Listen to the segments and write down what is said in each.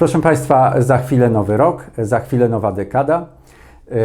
Proszę Państwa, za chwilę nowy rok, za chwilę nowa dekada. Yy,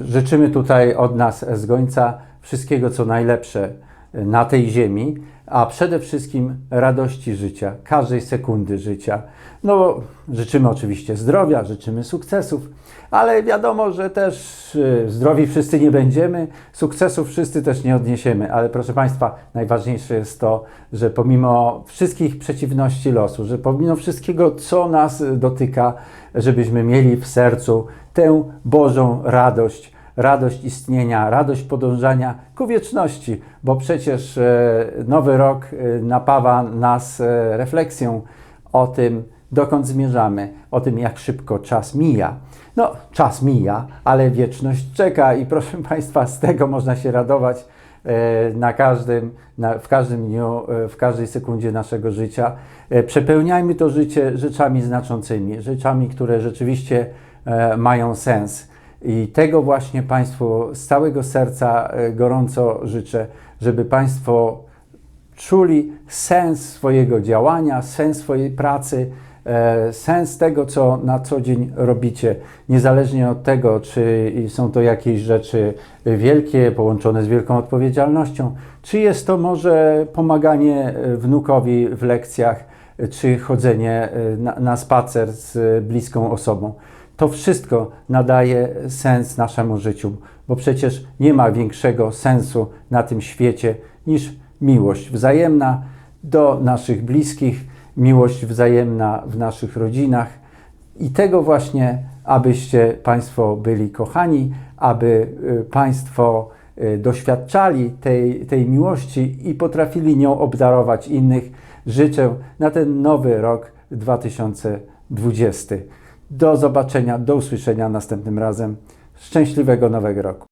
Życzymy tutaj od nas z Gońca wszystkiego, co najlepsze na tej ziemi, a przede wszystkim radości życia, każdej sekundy życia. No, życzymy oczywiście zdrowia, życzymy sukcesów, ale wiadomo, że też y, zdrowi wszyscy nie będziemy, sukcesów wszyscy też nie odniesiemy, ale proszę Państwa, najważniejsze jest to, że pomimo wszystkich przeciwności losu, że pomimo wszystkiego, co nas dotyka, żebyśmy mieli w sercu tę Bożą radość, radość istnienia, radość podążania ku wieczności, bo przecież e, nowy rok e, napawa nas e, refleksją o tym, dokąd zmierzamy, o tym, jak szybko czas mija. No, czas mija, ale wieczność czeka i proszę Państwa, z tego można się radować na każdym, na, w każdym dniu, w każdej sekundzie naszego życia. Przepełniajmy to życie rzeczami znaczącymi, rzeczami, które rzeczywiście mają sens. I tego właśnie Państwu z całego serca e, gorąco życzę, żeby Państwo czuli sens swojego działania, sens swojej pracy, e, sens tego, co na co dzień robicie, niezależnie od tego, czy są to jakieś rzeczy wielkie, połączone z wielką odpowiedzialnością, czy jest to może pomaganie e, wnukowi w lekcjach, czy chodzenie na, na spacer z bliską osobą. To wszystko nadaje sens naszemu życiu, bo przecież nie ma większego sensu na tym świecie niż miłość wzajemna do naszych bliskich, miłość wzajemna w naszych rodzinach. I tego właśnie, abyście Państwo byli kochani, aby y, Państwo y, doświadczali tej, tej miłości i potrafili nią obdarować innych. Życzę na ten nowy rok 2020. Do zobaczenia, do usłyszenia następnym razem. Szczęśliwego nowego roku.